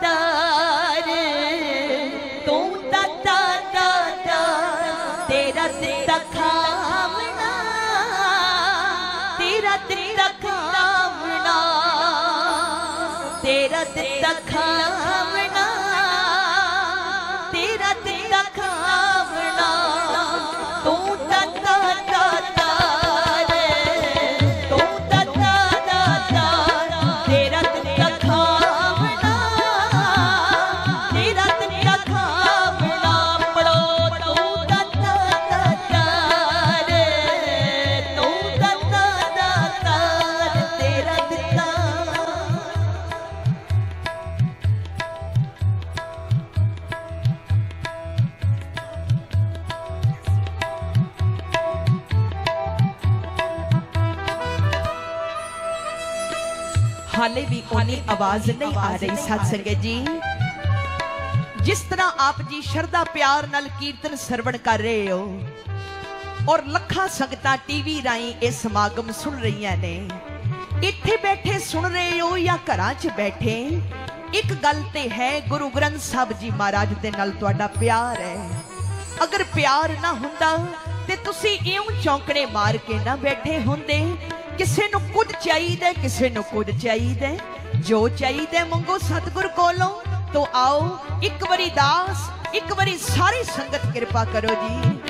तारे। तू ता ता ता ता तेरा दिल खामना। तेरा दिल खामना। तेरा दिल खामना। ਹਾਲੇ ਵੀ ਉਹਨੀ ਆਵਾਜ਼ ਨਹੀਂ ਆ ਰਹੀ ਸਤ ਸੰਗਤ ਜੀ। ਜਿਸ ਤਰ੍ਹਾਂ ਆਪ ਜੀ ਸ਼ਰਧਾ ਪਿਆਰ ਨਾਲ ਕੀਰਤਨ ਸਰਵਣ ਕਰ ਰਹੇ ਹੋ ਔਰ ਲੱਖਾਂ ਸੰਗਤਾਂ ਟੀਵੀ ਰਾਹੀਂ ਇਹ ਸਮਾਗਮ ਸੁਣ ਰਹੀਆਂ ਨੇ ਇੱਥੇ ਬੈਠੇ ਸੁਣ ਰਹੇ ਹੋ ਜਾਂ ਘਰਾਂ 'ਚ ਬੈਠੇ? ਇੱਕ ਗੱਲ ਤੇ ਹੈ ਗੁਰੂ ਗ੍ਰੰਥ ਸਾਹਿਬ ਜੀ ਮਹਾਰਾਜ ਦੇ ਨਾਲ ਤੁਹਾਡਾ ਪਿਆਰ ਹੈ। ਅਗਰ ਪਿਆਰ ਨਾ ਹੁੰਦਾ ਤੇ ਤੁਸੀਂ ਇਉਂ ਚੌਂਕੜੇ ਮਾਰ ਕੇ ਨਾ ਬੈਠੇ ਹੁੰਦੇ ਕਿਸੇ ਨੂੰ ਕੁਝ ਚਾਹੀਦਾ ਕਿਸੇ ਨੂੰ ਕੁਝ ਚਾਹੀਦਾ ਜੋ ਚਾਹੀਦਾ ਮੰਗੋ ਸਤਿਗੁਰ ਕੋਲੋਂ। ਤੋ ਆਓ ਇੱਕ ਵਾਰੀ ਦਾਸ, ਇੱਕ ਵਾਰੀ ਸਾਰੀ ਸੰਗਤ ਕਿਰਪਾ ਕਰੋ ਜੀ।